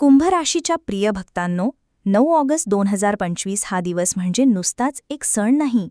कुंभ राशीच्या प्रिय भक्तांनो नऊ ऑगस्ट दोन हजार पंचवीस हा दिवस म्हणजे नुसताच एक सण नाही.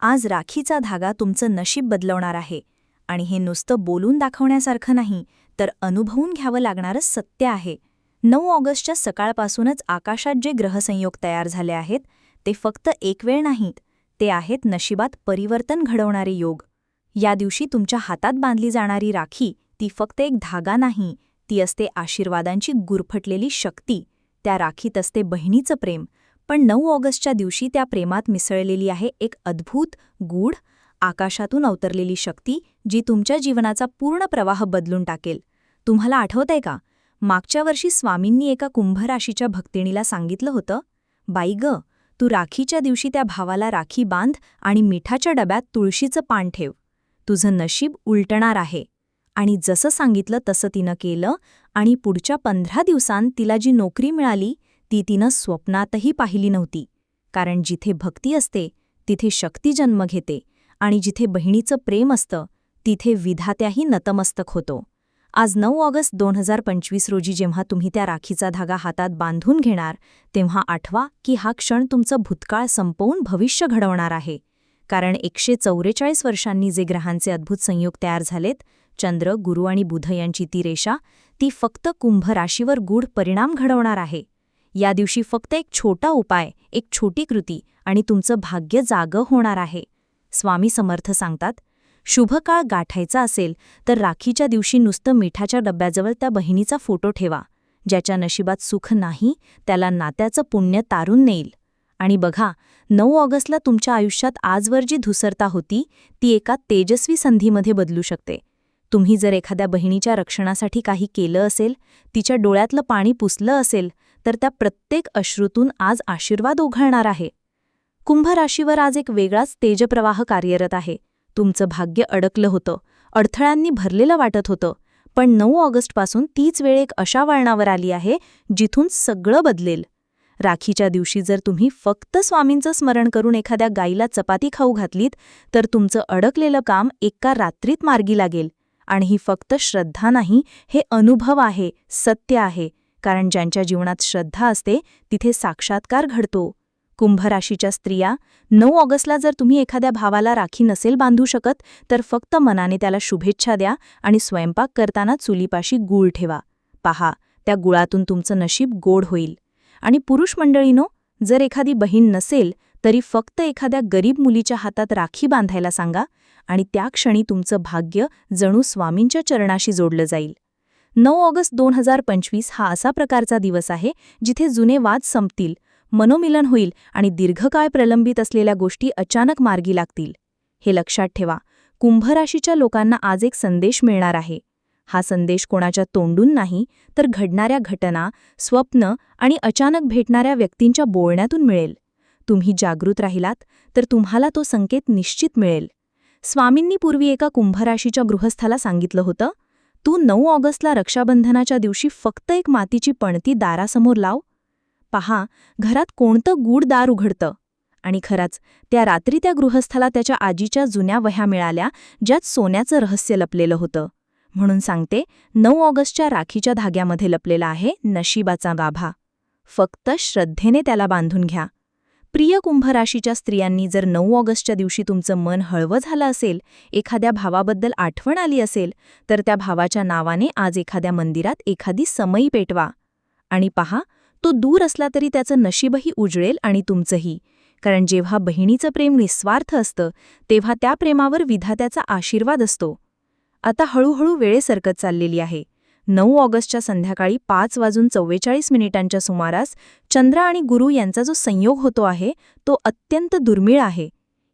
आज राखीचा धागा तुमचं नशीब बदलवणार आहे. आणि हे नुसतं बोलून दाखवण्यासारखं नाही तर अनुभवून घ्यावं लागणारं सत्य आहे. नऊ ऑगस्टच्या सकाळपासूनच आकाशात जे ग्रहसंयोग तयार झाले आहेत ते फक्त एक वेळ नाहीत ते आहेत नशिबात परिवर्तन घडवणारे योग. या दिवशी तुमच्या हातात बांधली जाणारी राखी ती फक्त एक धागा नाही ती असते आशीर्वादांची गुरफटलेली शक्ती त्या राखीत असते बहिणीचं प्रेम. पण नऊ ऑगस्टच्या दिवशी त्या प्रेमात मिसळलेली आहे एक अद्भुत गूढ आकाशातून अवतरलेली शक्ती जी तुमच्या जीवनाचा पूर्ण प्रवाह बदलून टाकेल. तुम्हाला आठवतंय का? मागच्या वर्षी स्वामींनी एका कुंभराशीच्या भक्तिणीला सांगितलं होतं बाई ग तू राखीच्या दिवशी त्या भावाला राखी बांध आणि मिठाच्या डब्यात तुळशीचं पान ठेव. तुझं नशीब उलटणार आहे. आणि जसं सांगितलं तसं तिनं केलं आणि पुढच्या पंधरा दिवसांत तिला जी नोकरी मिळाली ती तिनं स्वप्नातही पाहिली नव्हती. कारण जिथे भक्ती असते तिथे शक्ती जन्म घेते आणि जिथे बहिणीचं प्रेम असतं तिथे विधात्याही नतमस्तक होतो. आज नऊ ऑगस्ट दोन हजार पंचवीस रोजी जेव्हा तुम्ही त्या राखीचा धागा हातात बांधून घेणार तेव्हा आठवा की हा क्षण तुमचं भूतकाळ संपवून भविष्य घडवणार आहे. कारण एकशे चौवेचाळीस वर्षांनी जे ग्रहांचे अद्भुत संयोग तयार झालेत चंद्र गुरु आणि बुध यांची ती रेषा ती फक्त कुंभ राशीवर गूढ परिणाम घडवणार आहे. या दिवशी फक्त एक छोटा उपाय एक छोटी कृती आणि तुमचं भाग्य जागं होणार आहे. स्वामी समर्थ सांगतात शुभ काळ गाठायचा असेल तर राखीच्या दिवशी नुसतं मिठाच्या डब्याजवळ त्या बहिणीचा फोटो ठेवा. ज्याच्या नशिबात सुख नाही त्याला नात्याचं पुण्य तारून नेईल. आणि बघा नऊ ऑगस्टला तुमच्या आयुष्यात आजवर जी धुसरता होती ती एका तेजस्वी संधीमध्ये बदलू शकते. तुम्ही जर एखाद्या बहिणीच्या रक्षणासाठी काही केलं असेल तिच्या डोळ्यातलं पाणी पुसलं असेल तर त्या प्रत्येक अश्रूतून आज आशीर्वाद ओघळणार आहे. कुंभ राशीवर आज एक वेगळाच तेजप्रवाह कार्यरत आहे. तुमचं भाग्य अडकलं होतं. अडथळ्यांनी भरलेलं वाटत होतं. पण नऊ ऑगस्टपासून तीच वेळ एक अशा वळणावर आली आहे जिथून सगळं बदलेल. राखीच्या दिवशी जर तुम्ही फक्त स्वामींचं स्मरण करून एखाद्या गाईला चपाती खाऊ घातलीत तर तुमचं अडकलेलं काम एका रात्रीत मार्गी लागेल. आणि ही फक्त श्रद्धा नाही हे अनुभव आहे सत्य आहे. कारण ज्यांच्या जीवनात श्रद्धा असते तिथे साक्षात्कार घडतो. कुंभराशीच्या स्त्रिया नऊ ऑगस्टला जर तुम्ही एखाद्या भावाला राखी नसेल बांधू शकत तर फक्त मनाने त्याला शुभेच्छा द्या आणि स्वयंपाक करताना चुलीपाशी गूळ ठेवा. पहा त्या गुळातून तुमचं नशीब गोड होईल. आणि पुरुष मंडळीनो जर एखादी बहीण नसेल तरी फक्त एखाद्या गरीब मुलीच्या हातात राखी बांधायला सांगा आणि त्या क्षणी तुमचं भाग्य जणू स्वामींच्या चरणाशी जोडलं जाईल. नऊ ऑगस्ट दोन हजार पंचवीस हा असा प्रकारचा दिवस आहे जिथे जुने वाद संपतील मनोमिलन होईल आणि दीर्घकाळ प्रलंबित असलेल्या गोष्टी अचानक मार्गी लागतील. हे लक्षात ठेवा कुंभराशीच्या लोकांना आज एक संदेश मिळणार आहे. हा संदेश कोणाच्या तोंडून नाही तर घडणाऱ्या घटना स्वप्न आणि अचानक भेटणाऱ्या व्यक्तींच्या बोलण्यातून मिळेल. तुम्ही जागृत राहिलात तर तुम्हाला तो संकेत निश्चित मिळेल. स्वामींनी पूर्वी एका कुंभराशीच्या गृहस्थाला सांगितलं होतं तू नऊ ऑगस्टला रक्षाबंधनाच्या दिवशी फक्त एक मातीची पणती दारासमोर लाव. पहा घरात कोणतं गूढ दार उघडतं. आणि खरंच त्या रात्री त्या गृहस्थाला त्याच्या आजीच्या जुन्या वह्या मिळाल्या ज्यात सोन्याचं रहस्य लपलेलं होतं. म्हणून सांगते नऊ ऑगस्टच्या राखीच्या धाग्यामध्ये लपलेला आहे नशिबाचा गाभा. फक्त श्रद्धेने त्याला बांधून घ्या. प्रिय कुंभराशीच्या स्त्रियांनी जर नऊ ऑगस्टच्या दिवशी तुमचं मन हळवं झालं असेल एखाद्या भावाबद्दल आठवण आली असेल तर त्या भावाच्या नावाने आज एखाद्या मंदिरात एखादी समयी पेटवा. आणि पहा तो दूर असला तरी त्याचं नशीबही उजळेल आणि तुमचंही. कारण जेव्हा बहिणीचं प्रेम निस्वार्थ असतं तेव्हा त्या प्रेमावर विधात्याचा आशीर्वाद असतो. आता हळूहळू वेळे सरकत चाललेली आहे. नऊ ऑगस्टच्या संध्याकाळी पाच वाजून चव्वेचाळीस मिनिटांच्या सुमारास चंद्र आणि गुरु यांचा जो संयोग होतो आहे तो अत्यंत दुर्मिळ आहे.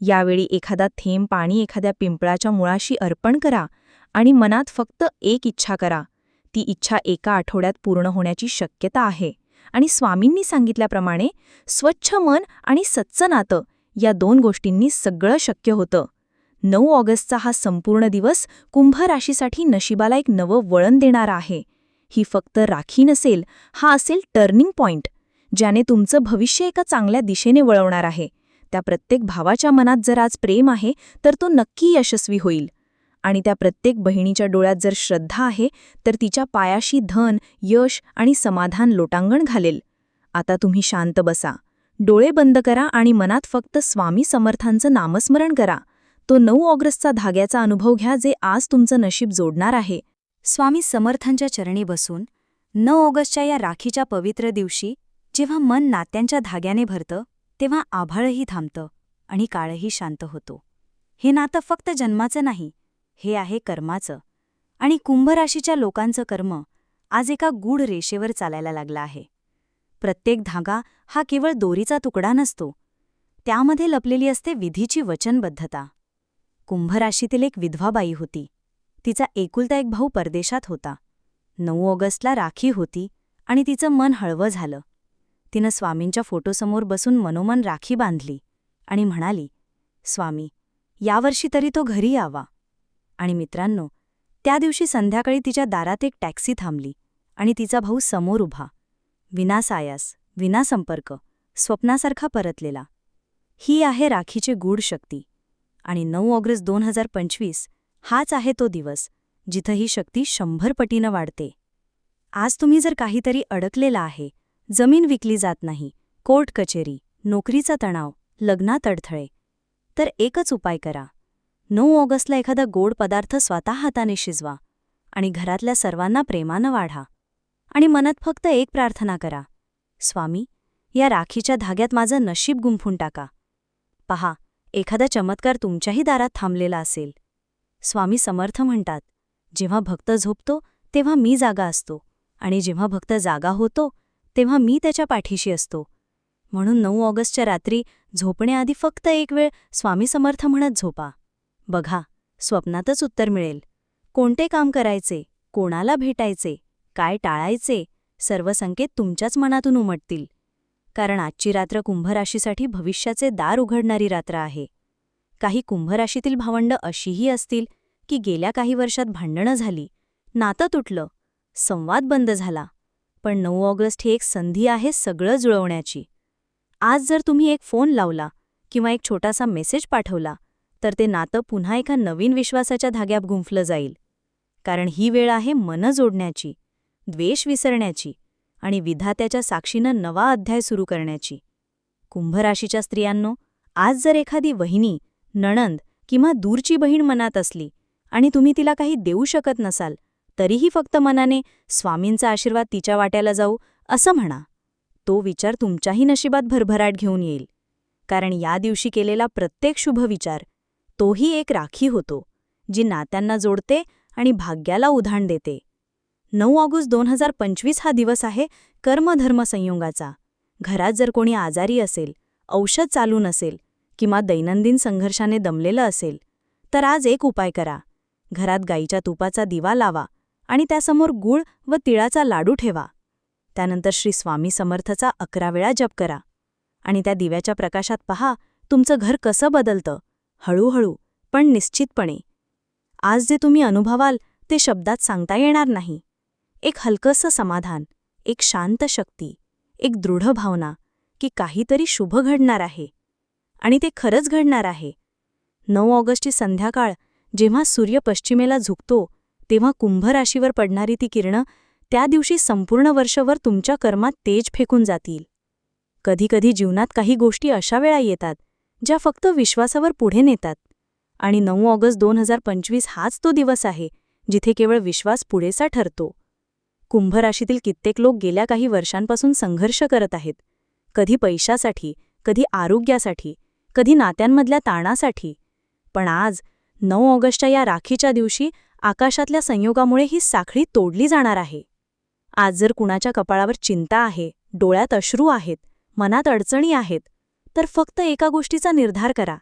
यावेळी एखादा थेंब पाणी एखाद्या पिंपळाच्या मुळाशी अर्पण करा आणि मनात फक्त एक इच्छा करा. ती इच्छा एका आठवड्यात पूर्ण होण्याची शक्यता आहे. आणि स्वामींनी सांगितल्याप्रमाणे स्वच्छ मन आणि सच्च नातं या दोन गोष्टींनी सगळं शक्य होतं. नऊ ऑगस्टचा हा संपूर्ण दिवस कुंभ राशीसाठी नशिबाला एक नवं वळण देणारा आहे. ही फक्त राखी नसेल हा असेल टर्निंग पॉइंट ज्याने तुमचं भविष्य एका चांगल्या दिशेने वळवणार आहे. त्या प्रत्येक भावाच्या मनात जर आज प्रेम आहे तर तो नक्की यशस्वी होईल. आणि त्या प्रत्येक बहिणीच्या डोळ्यात जर श्रद्धा आहे तर तिच्या पायाशी धन यश आणि समाधान लोटांगण घालेल. आता तुम्ही शांत बसा. डोळे बंद करा आणि मनात फक्त स्वामी समर्थांचं नामस्मरण करा. तो नऊ ऑगस्टचा धाग्याचा अनुभव घ्या जे आज तुमचं नशीब जोडणार आहे. स्वामी समर्थांच्या चरणी बसून नऊ ऑगस्टच्या या राखीच्या पवित्र दिवशी जेव्हा मन नात्यांच्या धाग्याने भरतं तेव्हा आभाळही थांबतं आणि काळही शांत होतो. हे नातं फक्त जन्माचं नाही हे आहे कर्माचं. आणि कुंभराशीच्या लोकांचं कर्म आज एका गूढ रेषेवर चालायला लागला आहे. प्रत्येक धागा हा केवळ दोरीचा तुकडा नसतो. त्यामध्ये लपलेली असते विधीची वचनबद्धता. कुंभराशीतील एक विधवाबाई होती. तिचा एकुलता एक भाऊ परदेशात होता. नऊ ऑगस्टला राखी होती आणि तिचं मन हळवं झालं. तिनं स्वामींच्या फोटोसमोर बसून मनोमन राखी बांधली आणि म्हणाली स्वामी यावर्षी तरी तो घरी यावा. आणि मित्रांनो त्या दिवशी संध्याकाळी तिच्या दारात एक टॅक्सी थांबली आणि तिचा भाऊ समोर उभा. विना सायास विना संपर्क स्वप्नासारखा परतलेला. ही आहे राखीची गूढ शक्ती आणि नऊ ऑगस्ट दोन हजार पंचवीस हाच आहे तो दिवस जिथं ही शक्ती शंभर पटीनं वाढते. आज तुम्ही जर काहीतरी अडकलेला आहे जमीन विकली जात नाही कोर्ट कचेरी नोकरीचा तणाव लग्नात अडथळे तर एकच उपाय करा. नऊ ऑगस्टला एखादा गोड पदार्थ स्वतः हाताने शिजवा आणि घरातल्या सर्वांना प्रेमानं वाढा आणि मनात फक्त एक प्रार्थना करा. स्वामी या राखीच्या धाग्यात माझं नशीब गुंफून टाका. पहा एखादा चमत्कार तुमच्याही दारात थांबलेला असेल. स्वामी समर्थ म्हणतात जेव्हा भक्त झोपतो तेव्हा मी जागा असतो आणि जेव्हा भक्त जागा होतो तेव्हा मी त्याच्या पाठीशी असतो. म्हणून नऊ ऑगस्टच्या रात्री झोपण्याआधी फक्त एक वेळ स्वामी समर्थ म्हणत झोपा. बघा स्वप्नातच उत्तर मिळेल. कोणते काम करायचे कोणाला भेटायचे काय टाळायचे सर्व संकेत तुमच्याच मनातून उमटतील. कारण आजची रात्र कुंभराशीसाठी भविष्याचे दार उघडणारी रात्र आहे. काही कुंभराशीतील भावंड अशीही असतील की गेल्या काही वर्षात भांडणं झाली नातं तुटलं संवाद बंद झाला. पण नऊ ऑगस्ट ही एक संधी आहे सगळं जुळवण्याची. आज जर तुम्ही एक फोन लावला किंवा एक छोटासा मेसेज पाठवला तर ते नातं पुन्हा एका नवीन विश्वासाच्या धाग्यात गुंफलं जाईल. कारण ही वेळ आहे मन जोडण्याची द्वेष विसरण्याची. आणि विधात्याच्या साक्षीनं नवा अध्याय सुरू करण्याची. कुंभराशीच्या स्त्रियांनो आज जर एखादी वहिनी नणंद किंवा दूरची बहीण मनात असली आणि तुम्ही तिला काही देऊ शकत नसाल तरीही फक्त मनाने स्वामींचा आशीर्वाद तिच्या वाट्याला जाऊ असं म्हणा. तो विचार तुमच्याही नशिबात भरभराट घेऊन येईल. कारण या दिवशी केलेला प्रत्येक शुभ विचार तोही एक राखी होतो जी नात्यांना जोडते आणि भाग्याला उधाण देते. नऊ ऑगस्ट दोन हजार पंचवीस हा दिवस आहे कर्मधर्म संयोगाचा. घरात जर कोणी आजारी असेल औषध चालू नसेल किंवा दैनंदिन संघर्षाने दमलेलं असेल तर आज एक उपाय करा. घरात गाईच्या तुपाचा दिवा लावा आणि त्यासमोर गूळ व तिळाचा लाडू ठेवा. त्यानंतर श्री स्वामी समर्थचा अकरा वेळा जप करा आणि त्या दिव्याच्या प्रकाशात पहा तुमचं घर कसं बदलतं. हळूहळू पण निश्चितपणे. आज जे तुम्ही अनुभवाल ते शब्दात सांगता येणार नाही. एक हलकंसं समाधान एक शांत शक्ती एक दृढ भावना की काहीतरी शुभ घडणार आहे. आणि ते खरंच घडणार आहे. नऊ ऑगस्टची संध्याकाळ जेव्हा सूर्य पश्चिमेला झुकतो तेव्हा कुंभ राशीवर पडणारी ती किरणं त्या दिवशी संपूर्ण वर्षभर तुमच्या कर्मात तेज फेकून जातील. कधीकधी जीवनात काही गोष्टी अशा वेळा येतात ज्या फक्त विश्वासावर पुढे नेतात. आणि नऊ ऑगस्ट दोन हजार पंचवीस हाच तो दिवस आहे जिथे केवळ विश्वास पुढेसा ठरतो. कुंभराशीतील कित्येक लोक गेल्या काही वर्षांपासून संघर्ष करत आहेत. कधी पैशासाठी कधी आरोग्यासाठी कधी नात्यांमधल्या ताणासाठी. पण आज नऊ ऑगस्टच्या या राखीच्या दिवशी आकाशातल्या संयोगामुळे ही साखळी तोडली जाणार आहे. आज जर कुणाच्या कपाळावर चिंता आहे डोळ्यात अश्रू आहेत मनात अडचणी आहेत तर फक्त एका गोष्टीचा निर्धार करा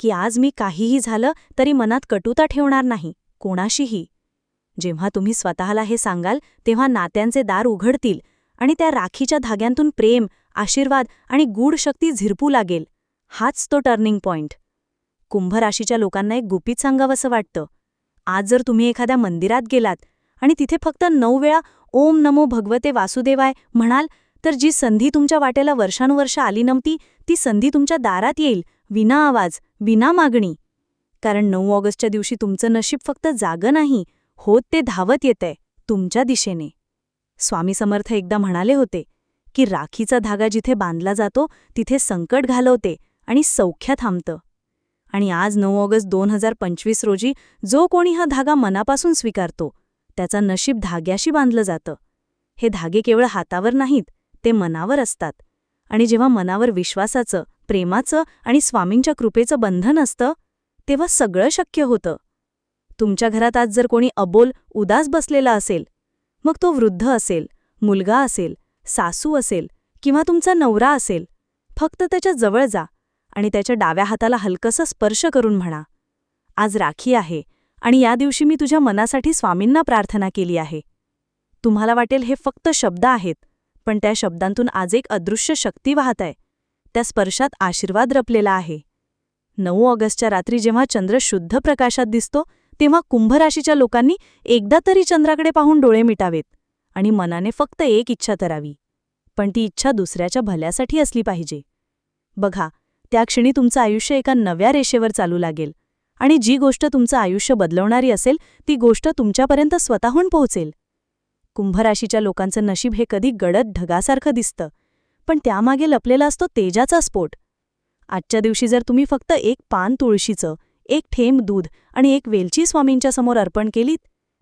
की आज मी काहीही झालं तरी मनात कटुता ठेवणार नाही कोणाशीही. जेव्हा तुम्ही स्वतःला हे सांगाल तेव्हा नात्यांचे दार उघडतील आणि त्या राखीच्या धाग्यांतून प्रेम आशीर्वाद आणि गूढ शक्ती झिरपू लागेल. हाच तो टर्निंग पॉइंट. कुंभराशीच्या लोकांना एक गुपित सांगावंसं वाटतं. आज जर तुम्ही एखाद्या मंदिरात गेलात आणि तिथे फक्त नऊ वेळा ओम नमो भगवते वासुदेवाय म्हणाल तर जी संधी तुमच्या वाट्याला वर्षानुवर्ष आली नव्हती ती संधी तुमच्या दारात येईल विना आवाज विना मागणी कारण नऊ ऑगस्टच्या दिवशी तुमचं नशीब फक्त जागं नाही होत ते धावत येतंय तुमच्या दिशेने. स्वामी समर्थ एकदा म्हणाले होते की राखीचा धागा जिथे बांधला जातो तिथे संकट घालवते आणि सौख्या थांबतं. आणि आज नऊ ऑगस्ट दोन हजार पंचवीस रोजी जो कोणी हा धागा मनापासून स्वीकारतो त्याचा नशीब धाग्याशी बांधलं जातं. हे धागे केवळ हातावर नाहीत ते मनावर असतात. आणि जेव्हा मनावर विश्वासाचं प्रेमाचं आणि स्वामींच्या कृपेचं बंधन असतं तेव्हा सगळं शक्य होतं. तुमच्या घरात आज जर कोणी अबोल उदास बसलेला असेल मग तो वृद्ध असेल मुलगा असेल सासू असेल किंवा तुमचा नवरा असेल फक्त त्याच्याजवळ जा आणि त्याच्या डाव्या हाताला हलकसं स्पर्श करून म्हणा. आज राखी आहे आणि या दिवशी मी तुझ्या मनासाठी स्वामींना प्रार्थना केली आहे. तुम्हाला वाटेल हे फक्त शब्द आहेत पण त्या शब्दांतून आज एक अदृश्य शक्ती वाहत आहे. त्या स्पर्शात आशीर्वाद रपलेला आहे. नऊ ऑगस्टच्या रात्री जेव्हा चंद्र शुद्ध प्रकाशात दिसतो तेव्हा कुंभराशीच्या लोकांनी एकदा तरी चंद्राकडे पाहून डोळे मिटावेत आणि मनाने फक्त एक इच्छा करावी. पण ती इच्छा दुसऱ्याच्या भल्यासाठी असली पाहिजे. बघा त्या क्षणी तुमचं आयुष्य एका नव्या रेषेवर चालू लागेल आणि जी गोष्ट तुमचं आयुष्य बदलवणारी असेल ती गोष्ट तुमच्यापर्यंत स्वतःहून पोहोचेल. कुंभराशीच्या लोकांचं नशीब हे कधी गडद ढगासारखं दिसतं पण त्यामागे लपलेला असतो तेजाचा स्फोट. आजच्या दिवशी जर तुम्ही फक्त एक पान तुळशीचं एक थेंब दूध आणि एक वेलची स्वामींच्या समोर अर्पण केलीत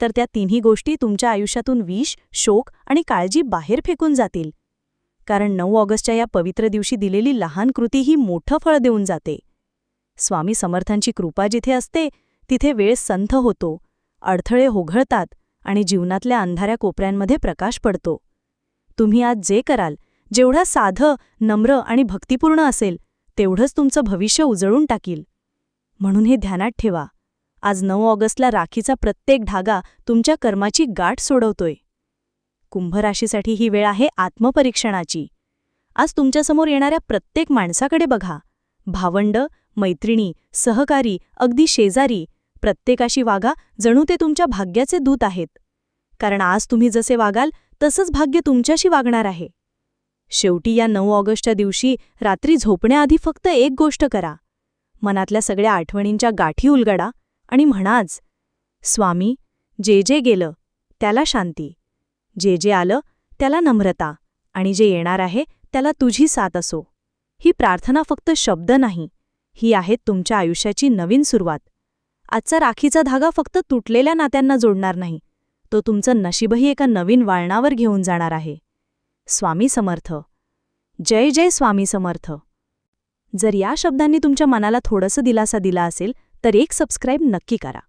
तर त्या तिन्ही गोष्टी तुमच्या आयुष्यातून विष शोक आणि काळजी बाहेर फेकून जातील. कारण नऊ ऑगस्टच्या या पवित्र दिवशी दिलेली लहान कृती ही मोठं फळ देऊन जाते. स्वामी समर्थांची कृपा जिथे असते तिथे वेळ संथ होतो अडथळे होघळतात आणि जीवनातल्या अंधाऱ्या कोपऱ्यांमध्ये प्रकाश पडतो. तुम्ही आज जे कराल जेवढं साधं नम्र आणि भक्तिपूर्ण असेल तेवढंच तुमचं भविष्य उजळून टाकील. म्हणून हे ध्यानात ठेवा. आज नऊ ऑगस्टला राखीचा प्रत्येक धागा तुमच्या कर्माची गाठ सोडवतोय. कुंभराशीसाठी ही वेळ आहे आत्मपरीक्षणाची. आज तुमच्यासमोर येणाऱ्या प्रत्येक माणसाकडे बघा. भावंड मैत्रिणी सहकारी अगदी शेजारी प्रत्येकाशी वागा जणू ते तुमच्या भाग्याचे दूत आहेत. कारण आज तुम्ही जसे वागाल तसंच भाग्य तुमच्याशी वागणार आहे. शेवटी या नऊ ऑगस्टच्या दिवशी रात्री झोपण्याआधी फक्त एक गोष्ट करा. मनातल्या सगळ्या आठवणींच्या गाठी उलगडा आणि म्हणाच स्वामी जे जे गेलं त्याला शांती. जे जे आलं त्याला नम्रता. आणि जे येणार आहे त्याला तुझी साथ असो. ही प्रार्थना फक्त शब्द नाही. ही आहे तुमच्या आयुष्याची नवीन सुरुवात. आजचा राखीचा धागा फक्त तुटलेल्या नात्यांना जोडणार नाही. तो तुमचं नशीबही एका नवीन वाळणावर घेऊन जाणार आहे. स्वामी समर्थ. जय जय स्वामी समर्थ. जर या शब्दांनी तुमच्या मनाला थोडंसं दिलासा दिला असेल तर एक सबस्क्राईब नक्की करा.